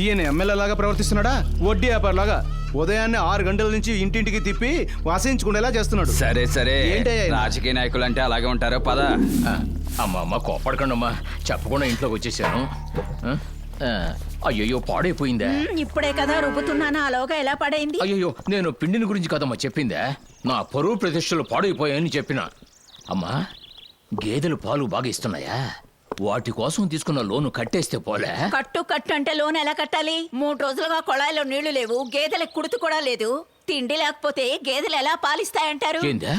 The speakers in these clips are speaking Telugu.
ఈయన ఎమ్మెల్యే లాగా ప్రవర్తిస్తున్నాడా? వడ్డీ వ్యాపారలాగా ఉదయాన్నే ఆరు గంటల నుంచి ఇంటింటికి తిప్పి వాసించుకునేలా చేస్తున్నాడు. సరే సరే. ఏంటయ్యా ఇది? రాజకీయ నాయకులు అంటే అలాగే ఉంటారు. పద. అమ్మ అమ్మ కోపడకండి అమ్మా చెప్పకుండా ఇంట్లోకి వచ్చేసాను. ఆ, ఆ, అయ్యయ్యో పాడైపోయిందా? ఉమ్, ఇప్పుడే కదా రుబ్బుతున్నాను? అలాగా ఎలా పడైంది? అయ్యయ్యో నేను పిండిని గురించి కదమ్మా చెప్పిందా? నా పరువు ప్రతిష్టలు పాడైపోయాయని చెప్పిన. అమ్మా గేదెలు పాలు బాగా ఇస్తున్నాయా? వాటి కోసం తీసుకున్న లోను కట్టేస్తే పోలే. కట్టు కట్టు అంటే లోన్ ఎలా కట్టాలి? మూడు రోజులుగా కొళాయిలో నీళ్ళు లేవు గేదెలకు కుడుతు కూడా లేదు. తిండి లేకపోతే గేదెలు ఎలా పాలిస్తాయంటారు? ఏందా?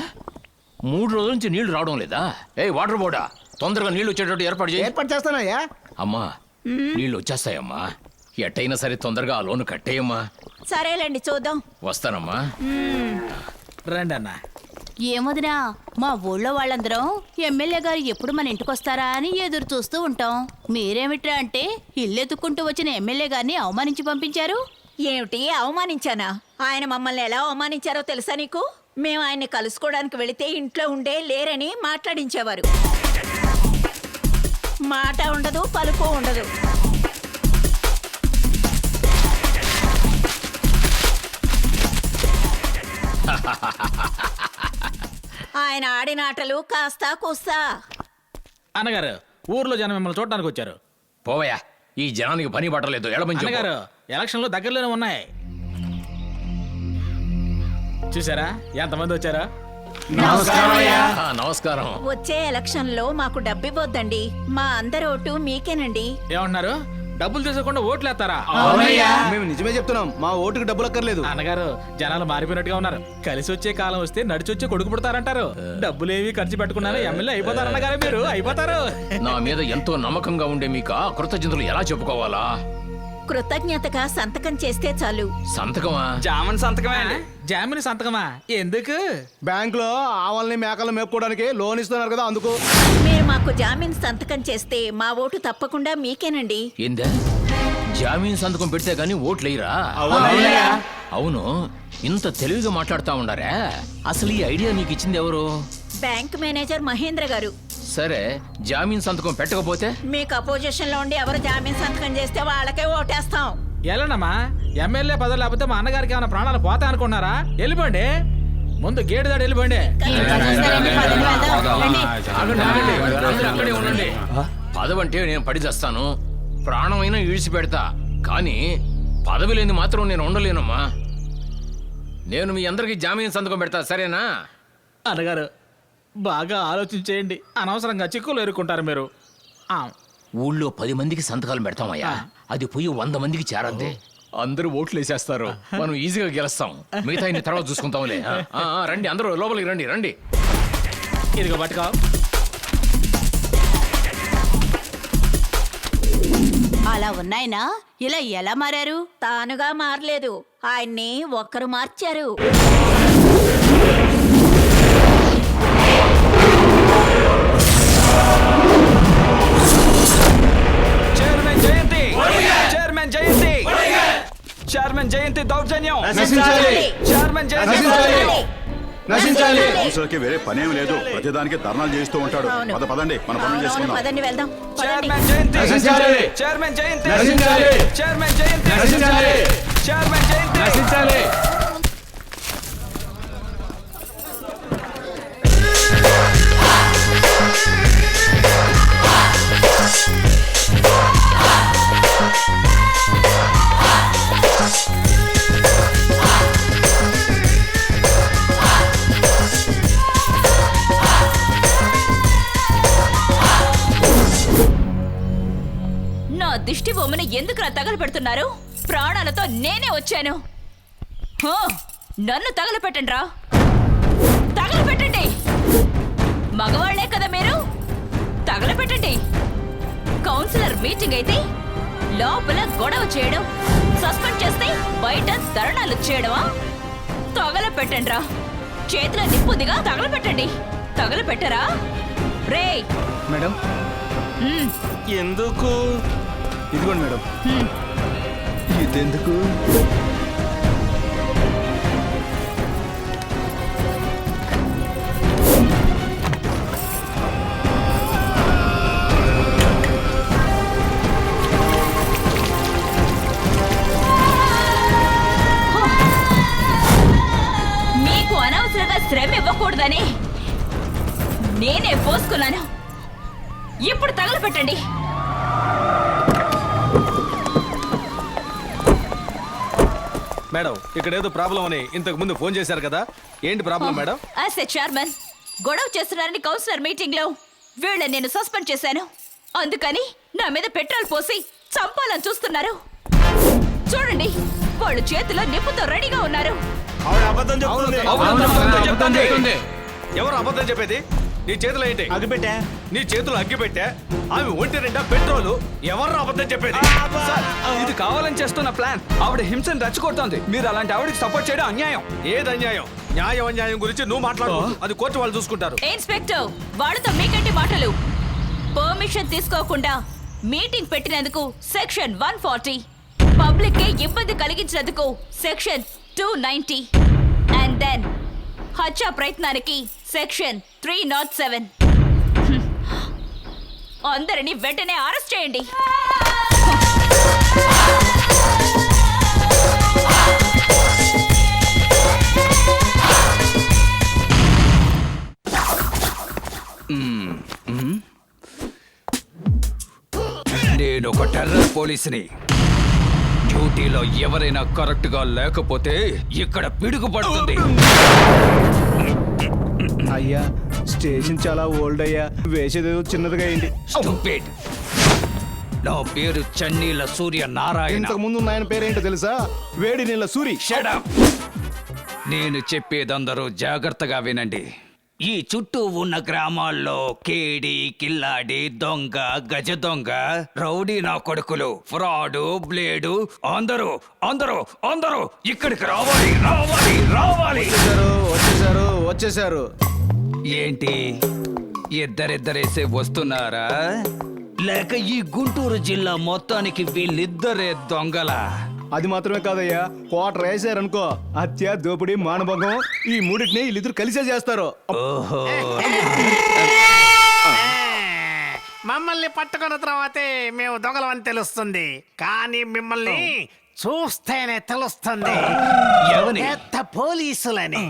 మూడు రోజుల నుంచి నీళ్ళు రావడం లేదా? ఏ వాటర్ బోర్డా తొందరగా నీళ్ళు వచ్చేటట్టు ఏర్పాటు చేయి. ఏర్పాటు చేస్తానయ్యా. అమ్మా నీళ్ళు వచ్చేస్తాయమ్మా. ఎట్టయినా సరే తొందరగా ఆ లోను కట్టేయమ్మా. సరేలేండి చూద్దాం. వస్తానమ్మా. రండి అన్న ఏమొదినా మా ఊళ్ళో వాళ్ళందరం ఎమ్మెల్యే గారు ఎప్పుడు మన ఇంటికొస్తారా అని ఎదురు చూస్తూ ఉంటాం. మీరేమిట్రా అంటే ఇల్లెత్తుకుంటూ వచ్చిన ఎమ్మెల్యే గారిని అవమానించి పంపించారు? ఏమిటి అవమానించానా? ఆయన మమ్మల్ని ఎలా అవమానించారో తెలుసా నీకు? మేము ఆయన్ని కలుసుకోవడానికి వెళితే ఇంట్లో ఉండే లేరని మాట్లాడించేవారు. మాట ఉండదు పలుకు ఉండదు. ఆయన ఆడిన ఆటలు కాస్తా కూస్తా. అన్నగారు ఊర్లో జనం మిమ్మల్ని చూడడానికి వచ్చారు. పోవయ్యా ఈ జనానికి పని పట్టలేదు ఎడమంచి అన్నగారు ఎలక్షన్లు దగ్గరలోనే ఉన్నాయి. చూసారా ఎంతమంది వచ్చారా? నమస్కారం. వచ్చే ఎలక్షన్లో మాకు డబ్బివ్వొద్దండి మా అందరి ఓటు మీకేనండి. ఏమంటున్నారు? డబ్బులు తీసుకోకుండా ఓట్లు వేస్తారా మేము నిజమే చెప్తున్నాం. మా ఓటుకు డబ్బులు అక్కర్లేదు. అన్నగారు జనాలు మారిపోయినట్టుగా ఉన్నారు. కలిసి వచ్చే కాలం వస్తే నడిచి వచ్చే కొడుకు పుడతారంటారు. డబ్బులేవి ఖర్చు పెట్టుకున్నారా ఎమ్మెల్యే అయిపోతారు అన్నగారు మీరు. అయిపోతారు. నా మీద ఎంతో నమ్మకంగా ఉండే మీకు ఆ కృతజ్ఞతలు ఎలా చెప్పుకోవాలా? కృతజ్ఞతగా సంతకం చేస్తే చాలు. సంతకమా? జామన్ సంతకమే అండి. జామిని సంతకమా? ఎందుకు? బ్యాంక్లో ఆవుల్ని మేకలు మేపుకోవడానికి లోన్ ఇస్తున్నారు కదా అందుకు. మీరు మాకు జామీన్ సంతకం చేస్తే మా ఓటు తప్పకుండా మీకేనండి. ఏందా? జామీన్ సంతకం పెడితే గానీ ఓట్లేయరా? అవును. ఇంత తెలివిగా మాట్లాడుతా ఉండారా? అసలు ఈ ఐడియా నీకు ఇచ్చింది ఎవరు? బ్యాంక్ మేనేజర్ మహేంద్ర గారు. సరే జామీన్ సంతకం పెట్టకపోతే? మీకు అపోజిషన్లో ఉండి ఎవరు జామీన్ సంతకం చేస్తే వాళ్ళకే ఓటేస్తాం. ఎలానమ్మా? ఎమ్మెల్యే పదవి లేకపోతే మా అన్నగారికి ఏమైనా ప్రాణాలు పోతా అనుకున్నారా వెళ్ళిపోండి. ముందు గేటు దాడి వెళ్ళిపోండి. ఆగండి, ఆగండి. అందరూ అక్కడే ఉండండి పదవంటే నేను పడి చేస్తాను. ప్రాణమైనా ఈడ్చి పెడతా కానీ పదవి లేని మాత్రం నేను ఉండలేనమ్మా. నేను మీ అందరికి జామీన్ సంతకం పెడతా సరేనా? అన్నగారు బాగా ఆలోచించేయండి. అనవసరంగా చిక్కులు ఎరుక్కుంటారు మీరు. ఆ, ఊళ్ళో పది మందికి సంతకాలు పెడతామయ్యా. అది పోయి వంద మందికి చేరద్దే. అందరూ ఓట్లు వేసేస్తారు. మనం ఈజీగా గెలుస్తాం. మిగతా ఇన్ని తర్వాత చూసుకుంటాంలే. ఆ, ఆ, ఆ, రండి అందరూ లోపలికి రండి రండి. ఇదిగో పట్టుకో. అలా ఉన్నాయినా? ఇలా ఎలా మారారు? తానుగా మారలేదు. ఆయన్ని ఒక్కరు మార్చారు. చైర్మన్ జయంతి దౌర్జన్యం. నశించాలి. చైర్మన్ జయంతి నశించాలి. దౌర్జన్యం. నశించాలి. కౌన్సిలర్కి వేరే పనేం లేదు. ప్రతిదానికి ధర్నాలు చేస్తూ ఉంటాడు. పద పదండి. మన పనులు చేసుకుందాం. పదండి వెళ్దాం. పదండి. చైర్మన్ జయంతి. నశించాలి. చైర్మన్ జయంతి. నశించాలి. చైర్మన్ జయంతి. నశించాలి. చైర్మన్ జయంతి. నశించాలి. దిష్టి బొమ్మని ఎందుకు తగల పెడుతున్నారు ప్రాణాలతో నేనే వచ్చాను. హో, నన్ను తగలపెట్టండి రా తగలపెట్టండి! మగవాళ్ళే కదా మీరు? తగలపెట్టండి! కౌన్సిలర్ మీటింగ్ అయితే లోపల గొడవ చేయడం సస్పెండ్ చేస్తే బయట ధర్నాలు చేయడమా? తగలపెట్టండి రా చేతిలో నిప్పుదిగా తగలపెట్టండి. తగలపెట్టరా? రే మేడం? ఎందుకు? ఇదిగోండి మేడం. ఇదెందుకు? మీకు అనవసరంగా శ్రమ ఇవ్వకూడదని నేనే పోసుకున్నాను. ఇప్పుడు తగలపెట్టండి మేడం ఇక్కడ ఏదో ప్రాబ్లం అని ఇంతకు ముందు ఫోన్ చేశారు కదా. ఏంటి problem madam? As a chairman గొడవ చేస్తున్నారని కౌన్సిలర్ మీటింగ్లో వీళ్ళని నేను సస్పెండ్ చేశాను. అందుకని నా మీద పెట్రోల్ పోసి చంపాలని చూస్తున్నారు. చూడండి వాళ్ళు చేతిలో నిప్పుతో రెడీగా ఉన్నారు. ఎవరు అబద్ధం చెప్పేది? నీ చేతిలో ఏంటి? అగ్గిపెట్టా. నీ చేతులు అగ్గి పెట్టా ఆమె ఒంటి నిండా పెట్రోల్. ఎవరు అబద్ధం చెప్పేది? సార్ ఇది కావాలని చేస్తున్న ప్లాన్. ఆవిడ హింసను రెచ్చగొడుతోంది. మీరు అలాంటి ఆవిడకి సపోర్ట్ చేయడం అన్యాయం. ఏది అన్యాయం? న్యాయం అన్యాయం గురించి నువ్వు మాట్లాడు అది కోర్టు వాళ్ళు చూసుకుంటారు. ఇన్స్పెక్టర్? వాళ్ళతో మీకంటి మాటలు. పర్మిషన్ తీసుకోకుండా మీటింగ్ పెట్టినందుకు సెక్షన్ వన్ ఫార్టీ. పబ్లిక్కి ఇబ్బంది కలిగించినందుకు section two ninety and then హత్యా ప్రయత్నానికి సెక్షన్ త్రీ నాట్ సెవెన్. అందరినీ వెంటనే అరెస్ట్ చేయండి. Hmm, hmm. నేను ఒక టెర్రర్ పోలీసుని. డ్యూటీలో ఎవరైనా కరెక్ట్గా లేకపోతే ఇక్కడ పిడుగు పడుతుంది అయ్యా స్టేషన్ చాలా ఓల్డ్ అయ్యా. వేసేదేదో చిన్నదిగా అయింది. నా పేరు చన్నీల సూర్య నారాయణ. ఇంతకు ముందు ఉన్న ఆయన పేరేంటో తెలుసా? వేడి నీళ్ళ సూరి. Up. నేను చెప్పేదందరూ జాగ్రత్తగా వినండి. ఈ చుట్టూ ఉన్న గ్రామాల్లో కేడి కిల్లాడి దొంగ గజ దొంగ రౌడీ నా కొడుకులు ఫ్రాడు బ్లేడు అందరూ అందరూ అందరూ ఇక్కడికి రావాలి రావాలి రావాలి. వచ్చేసారు వచ్చేసారు వచ్చేసారు ఏంటి? ఇద్దరిద్దరేసే వస్తున్నారా? లేక ఈ గుంటూరు జిల్లా మొత్తానికి వీళ్ళిద్దరే దొంగలా? అది మాత్రమే కాదయ్యా. కోట వేసారనుకో హత్య దోపిడీ మానభంగం ఈ మూడింటిని వీళ్ళిద్దరు కలిసే చేస్తారు. ఓహో. మమ్మల్ని పట్టుకున్న తర్వాతే మేము దొంగలమని తెలుస్తుంది. కానీ మిమ్మల్ని చూస్తేనే తెలుస్తుంది? పెద్ద పోలీసులని.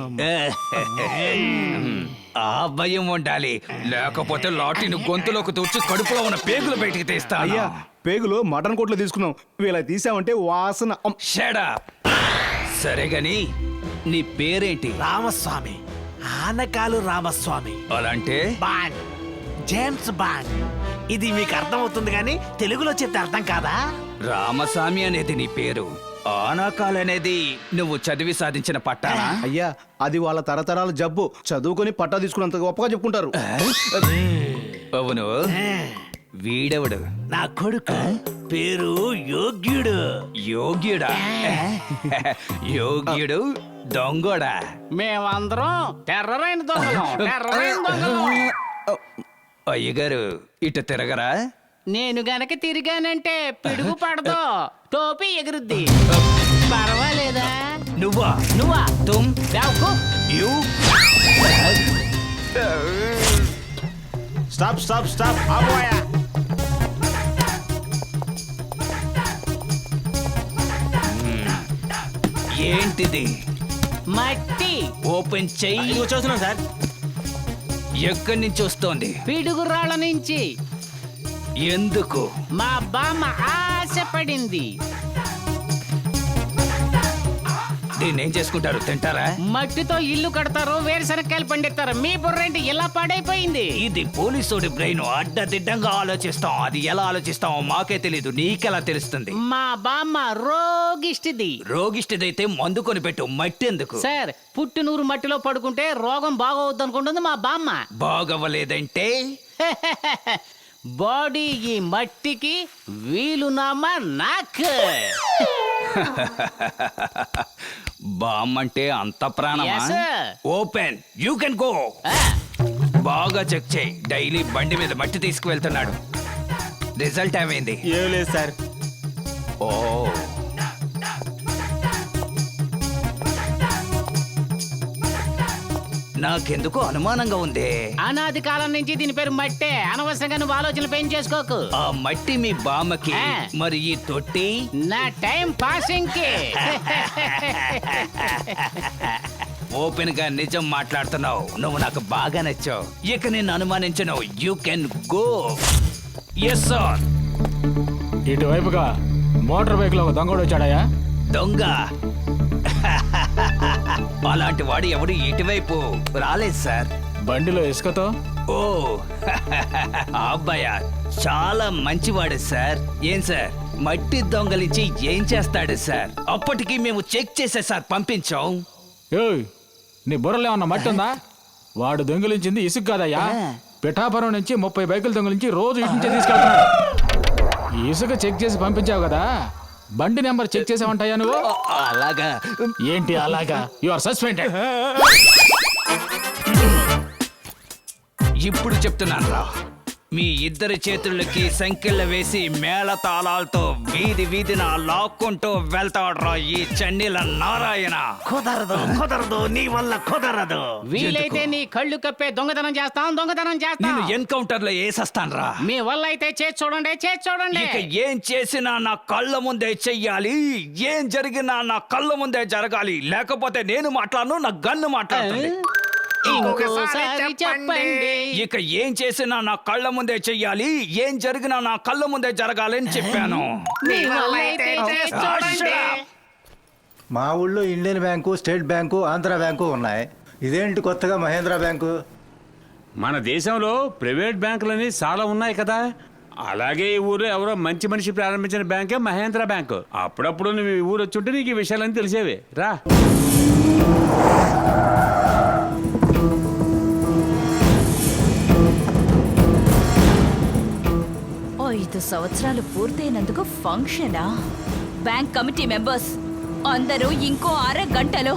ఆ భయం ఉండాలి. లేకపోతే లాఠీని గొంతులోకి తూర్చి కడుపులో ఉన్న పేగులు బయటికి తీస్తా అయ్యా పేగులు మటన్ కోట్లు తీసుకున్నాం. వీళ్ళ తీసామంటే వాసన. షడా సరే గాని నీ పేరేంటి? రామస్వామి. ఆనకాలు రామస్వామి. అలాంటే? బాండ్. James Bond. ఇది మీకు అర్థమవుతుంది కానీ తెలుగులో చెప్తే అర్థం కాదా? రామస్వామి అనేది నీ పేరు. ఆనాకాల్ అనేది నువ్వు చదివి సాధించిన పట్టానా? అయ్యా అది వాళ్ళ తరతరాల జబ్బు. చదువుకొని పట్టా తీసుకున్నంత గొప్పగా చెప్పుకుంటారు. అవును. వీడెవడు? నా కొడుకు. పేరు యోగ్యుడు. యోగ్యుడా? యోగ్యుడు దొంగోడా? మేమందరం టెర్రరైన దొంగలం టెర్రరైన దొంగలం. అయ్యగారు ఇటు తిరగరా? నేను గనక తిరిగానంటే పిడుగు పడదు టోపీ ఎగురుద్ది. పర్వాలేదా? నువ్వా? నువ్వా? తుమ్. యు. Stop stop stop. ఆపోయా ఏంటిది? మట్టి. ఓపెన్ చెయ్యి. చూస్తున్నాం సార్. ఎక్కడి నుంచి వస్తోంది? పిడుగురాళ్ళ నుంచి. ఎందుకు? మా బామ్మ ఆశపడింది. దీన్ని ఏం చేసుకుంటారు తింటారా? మట్టితో ఇల్లు కడతారు వేరుశనక్కాయలు పండిస్తారు మీ బుర్రేంటి ఇలా పాడైపోయింది? ఇది పోలీసోడి బ్రెయిన్ అడ్డదిడ్డంగా ఆలోచిస్తాం. అది ఎలా ఆలోచిస్తామో మాకే తెలీదు నీకెలా తెలుస్తుంది? మా బామ్మ రోగిష్టిది. రోగిష్టిదైతే మందు కొనిపెట్టు మట్టి ఎందుకు సార్ పుట్టినూరు మట్టిలో పడుకుంటే రోగం బాగోవద్దు అనుకుంటుంది మా బామ్మ. బాగవ్వలేదంటే బాడీ ఈ మట్టికి వీలునామా నాకు? బామ్మంటే అంత ప్రాణమా? Yes, sir. Open you can go బాగా చెక్ చేయి. డైలీ బండి మీద మట్టి తీసుకువెళ్తున్నాడు. రిజల్ట్ ఏమైంది? ఏం లేదు సార్. ఓ. నాకెందుకో అనుమానంగా ఉంది. అనాది కాలం నుంచి దీని పేరు మట్టే. అనవసరంగా నువ్వు ఆలోచనలు పెంచేసుకోకు ఆ మట్టి మీ బామ్మకి ఆ. మరి ఈ తొట్టి? నా టైం పాసింగ్కి ఓపెన్గా నిజం మాట్లాడుతున్నావు. నువ్వు నాకు బాగా నచ్చావు. ఇక నేను అనుమానించను. You can go yes sir ఇటువైపుగా motor బైక్లో ఒక దొంగడు వచ్చాడయ్యా. దొంగ? అలాంటి వాడు ఎవడు ఇటువైపు రాలేదు సార్. బండిలో ఇసుకతో? ఓ ఆ అబ్బాయ చాలా మంచివాడు సార్. ఏం సార్? మట్టి దొంగలించి ఏం చేస్తాడు సార్? అప్పటికి మేము చెక్ చేసే సార్ పంపించాం. ఏయ్ నీ బుర్రలో ఏమన్నా మట్టి ఉందా? వాడు దొంగిలించింది ఇసుక కాదయ్యా. పిఠాపురం నుంచి ముప్పై బైకులు దొంగిలించి రోజు ఇటు నుంచే తీసుకెళ్తున్నాడు. ఇసుక చెక్ చేసి పంపించావు కదా? బండి నెంబర్ చెక్ చేసావంటాయా నువ్వు? అలాగా. ఏంటి అలాగా? యు ఆర్ సస్పెండెడ్ ఇప్పుడు చెప్తున్నాను రా. మీ ఇద్దరి చేతులకి సంఖ్యలు వేసి మేళ తాళాలతో వీధి వీధిన లాక్కుంటూ వెళ్తాడ్రా ఈ చన్నీల నారాయణ. కుదరదు కుదరదు నీ వల్ల కుదరదు. వీలైతే నీ కళ్ళు కప్పే దొంగతనం చేస్తాం దొంగతనం చేస్తాం. నేను ఎన్కౌంటర్లో వేసేస్తాను రా మీ వల్ల అయితే చేసి చూడండి చేసి చూడండి. ఇక ఏం చేసినా నా కళ్ళ ముందే చెయ్యాలి ఏం జరిగినా నా కళ్ళ ముందే జరగాలి లేకపోతే నేను మాట్లాడను నా గన్ను మాట్లాడుతుంది. ఇంకోసారి చెప్పండి. ఇక ఏం చేసినా నా కళ్ళ ముందే చెయ్యాలి ఏం జరిగినా నా కళ్ళ ముందే జరగాలి అని చెప్పాను. మీ వల్ల అయితే చేసి చూడండి మా ఊళ్ళో Indian bank state bank Andhra bank ఉన్నాయి. ఇదేంటి కొత్తగా మహేంద్ర బ్యాంకు? మన దేశంలో ప్రైవేట్ బ్యాంకులని చాలా ఉన్నాయి కదా. అలాగే ఈ ఊరు ఎవరో మంచి మనిషి ప్రారంభించిన బ్యాంకే మహేంద్ర బ్యాంకు. అప్పుడప్పుడు నువ్వు ఈ ఊరు వచ్చుంటే నీకు ఈ విషయాలన్నీ తెలిసేవి. రా. సంవత్సరాలు పూర్తయినందుకు ఫంక్షనా? బ్యాంక్ కమిటీ మెంబర్స్ అందరూ ఇంకో అరగంటలో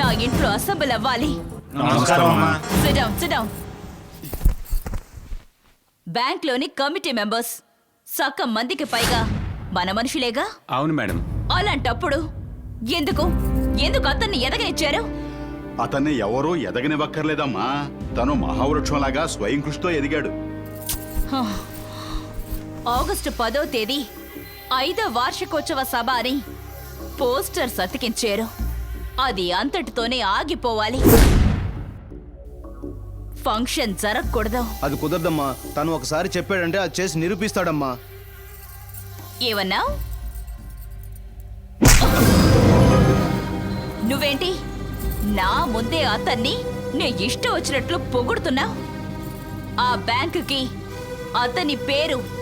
నా ఇంట్లో అసెంబ్ల్ అవ్వాలి. సిడౌన్ బ్యాంక్లోని కమిటీ మెంబర్స్ సగం మందికి పైగా మన మనుషులేగా? అవును మేడం. అలాంటప్పుడు ఎందుకు? ఎందుకు అతన్ని ఎదగనిచ్చారు? అతన్ని ఎవరూ ఎదగనివ్వక్కర్లేదమ్మా. తను మహావృక్షంలాగా స్వయం కృషితో ఎదిగాడు ఆగస్టు పదో తేదీ ఐదో వార్షికోత్సవ సభ అని పోస్టర్స్ అతికించారు అది అంతటితోనే ఆగిపోవాలి. ఫంక్షన్ జరగకూడదు. అది కుదరదమ్మా. తను ఒకసారి చెప్పాడంటే అది చేసి నిరూపిస్తాడమ్మా. ఏమన్నా? నువ్వేంటి? నా ముందే అతన్ని నే ఇష్టం వచ్చినట్లు పొగుడుతున్నా ఆ బ్యాంకుకి అతని పేరు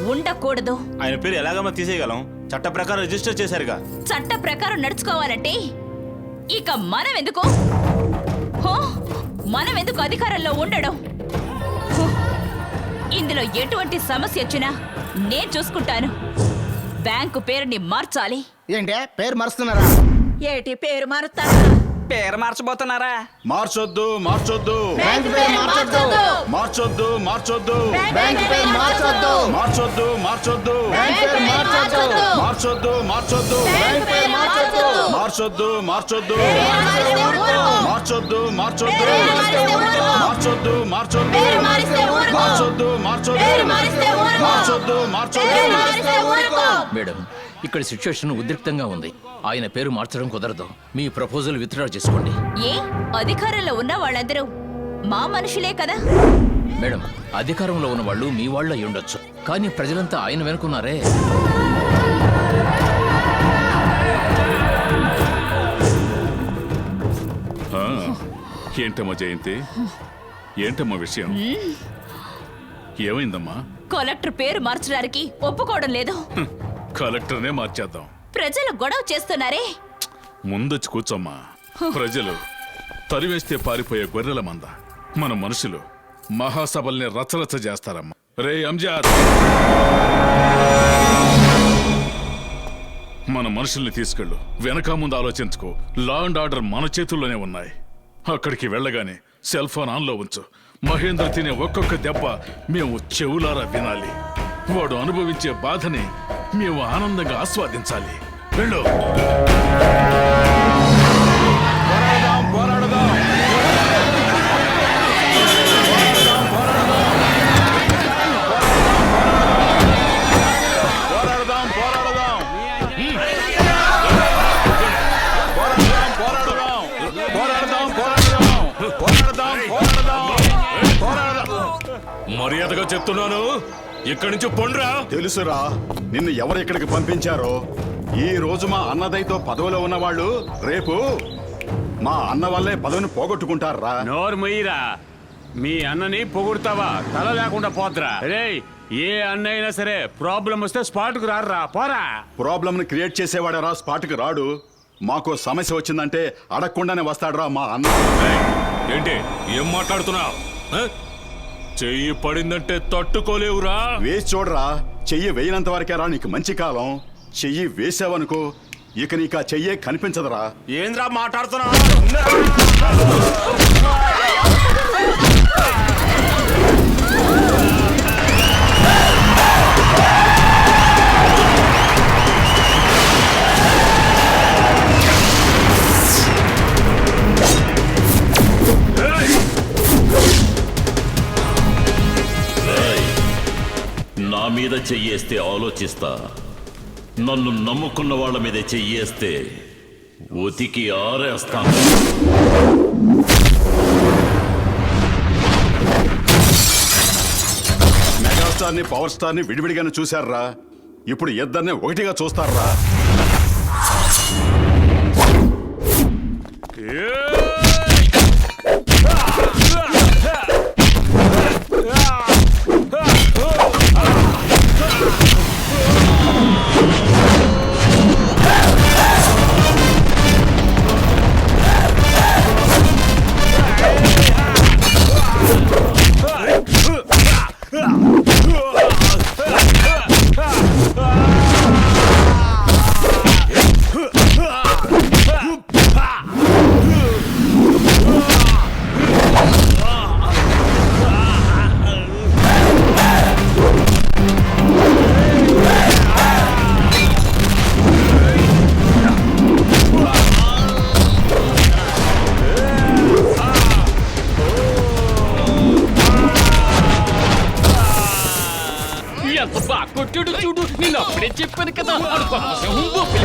ఉండకూడదు. ఆయన పేరు ఎలాగమ్మా తీసేయగలం. చట్ట ప్రకారం రిజిస్టర్ చేశారుగా. చట్ట ప్రకారం నడుచుకోవాలంటే ఇక మనం ఎందుకు హో, మనం ఎందుకు అధికారంలో ఉండడం? హో, ఇందులో ఎటువంటి సమస్య వచ్చినా నేను చూసుకుంటాను. బ్యాంకు పేరుని మార్చాలి. ఏంటే? పేరు మరుస్తున్నారా? ఏటి పేరు మారుతా? పేరు మార్చబోతున్నారా? మార్చొద్దు మార్చొద్దు. బ్యాంక్ పేరు మార్చొద్దు. మార్చొద్దు మార్చొద్దు. బ్యాంక్ పేరు మార్చొద్దు. మార్చొద్దు మార్చొద్దు. బ్యాంక్ పేరు మార్చొద్దు. మార్చొద్దు మార్చొద్దు. బ్యాంక్ పేరు మార్చొద్దు. మార్చొద్దు మార్చొద్దు. మార్చొద్దు మార్చొద్దు. మార్చొద్దు మార్చొద్దు. మారిస్తే ఊరుకో. మార్చొద్దు మార్చొద్దు. పేరు మారిస్తే ఊరుకో. మార్చొద్దు పేరు మార్చొద్దు మారిస్తే ఊరుకో. మేడం ఇక్కడ సిచ్యువేషన్ ఉద్రిక్తంగా ఉంది. ఆయన పేరు మార్చడం కుదరదు. మీ ప్రపోజల్ విత్డ్రా చేసుకోండి. ఏ? అధికారంలో ఉన్న వాళ్ళందరూ మా మనుషులే కదా? మేడం అధికారంలో ఉన్న వాళ్ళు మీ వాళ్ళు అయి ఉండొచ్చు. కానీ ప్రజలంతా ఆయన వెనుకున్నారే. ఏంటమ్మా జయంతి? ఏంటమ్మా విషయం? ఏమైందమ్మా? కలెక్టర్ పేరు మార్చడానికి ఒప్పుకోవడం లేదు. కలెక్టర్నే మార్చేద్దాం. ప్రజలు గొడవ చేస్తున్నారే? ముందొచ్చి కూర్చోమ్మా. ప్రజలు తరివేస్తే పారిపోయే గొర్రెల మంద. మన మనుషులు మహాసభల్ని రచరచ చేస్తారమ్మా. రే అంజాద్! మన మనుషుల్ని తీసుకెళ్ళు. వెనక ముందు ఆలోచించుకో. లా అండ్ ఆర్డర్ మన చేతుల్లోనే ఉన్నాయి. అక్కడికి వెళ్ళగానే సెల్ ఫోన్ ఆన్లో ఉంచు. మహేంద్ర తినే ఒక్కొక్క దెబ్బ మేము చెవులారా వినాలి. వాడు అనుభవించే బాధని మేము ఆనందంగా ఆస్వాదించాలి. వెళ్ళు. మర్యాదగా చెప్తున్నాను. ఇక్కడి నుంచి పొండ్రా. తెలుసురా నిన్ను ఎవరు ఇక్కడికి పంపించారో? ఈ రోజు మా అన్నదయ్యతో పదవిలో ఉన్నవాళ్ళు రేపు మా అన్న వల్లే పదవిని పోగొట్టుకుంటారా నోరు మొయ్యిరా మీ అన్నని పొగుడుతావా? తల లేకుండా పోద్రా రే ఏ అన్న అయినా సరే ప్రాబ్లం వస్తే స్పాట్కు రారా పోరా. ప్రాబ్లం ని క్రియేట్ చేసేవాడరా స్పాట్కి రాడు. మాకు సమస్య వచ్చిందంటే అడగకుండానే వస్తాడురా మా అన్న. ఏంటి? ఏం మాట్లాడుతున్నావు? చెయ్యి పడిందంటే తట్టుకోలేవురా. వేసి చూడరా చెయ్యి వేయనంత వరకే రా నీకు మంచి కాలం. చెయ్యి వేసావనుకో ఇక నీకు ఆ చెయ్యే కనిపించదురా. ఏంద్రా మాట్లాడుతున్నా నా మీద చెయ్యేస్తే ఆలోచిస్తా. నన్ను నమ్ముకున్న వాళ్ళ మీద చెయ్యేస్తే ఉతికి ఆరేస్తాను మెగాస్టార్ని పవర్ స్టార్ని విడివిడిగానే చూశారా? ఇప్పుడు ఇద్దరినే ఒకటిగా చూస్తారా? Agora, você é um duplo, ele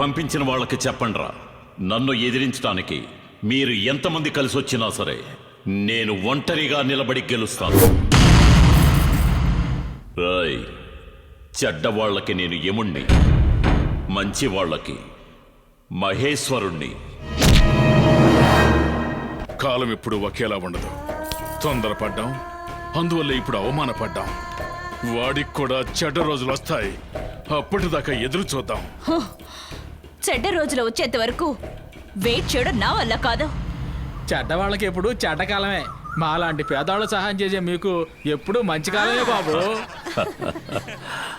పంపించిన వాళ్ళకి చెప్పండ్రా. నన్ను ఎదిరించడానికి మీరు ఎంతమంది కలిసి వచ్చినా సరే నేను ఒంటరిగా నిలబడి గెలుస్తాను. రాయ్ చెడ్డవాళ్ళకి నేను యముణ్ణి మంచి వాళ్ళకి మహేశ్వరుణ్ణి. కాలం ఇప్పుడు ఒకేలా ఉండదు. తొందరపడ్డాం అందువల్ల ఇప్పుడు అవమానపడ్డాం. వాడికి కూడా చెడ్డ రోజులు వస్తాయి అప్పటిదాకా ఎదురు చూద్దాం. చెడ్డ రోజులు వచ్చేంత వరకు వెయిట్ చేయడం నా వల్ల కాదు. చెడ్డ వాళ్ళకి ఎప్పుడు చెడ్డ కాలమే మా లాంటి పేదవాళ్ళు సహాయం చేసే మీకు ఎప్పుడు మంచి కాలమే బాబు.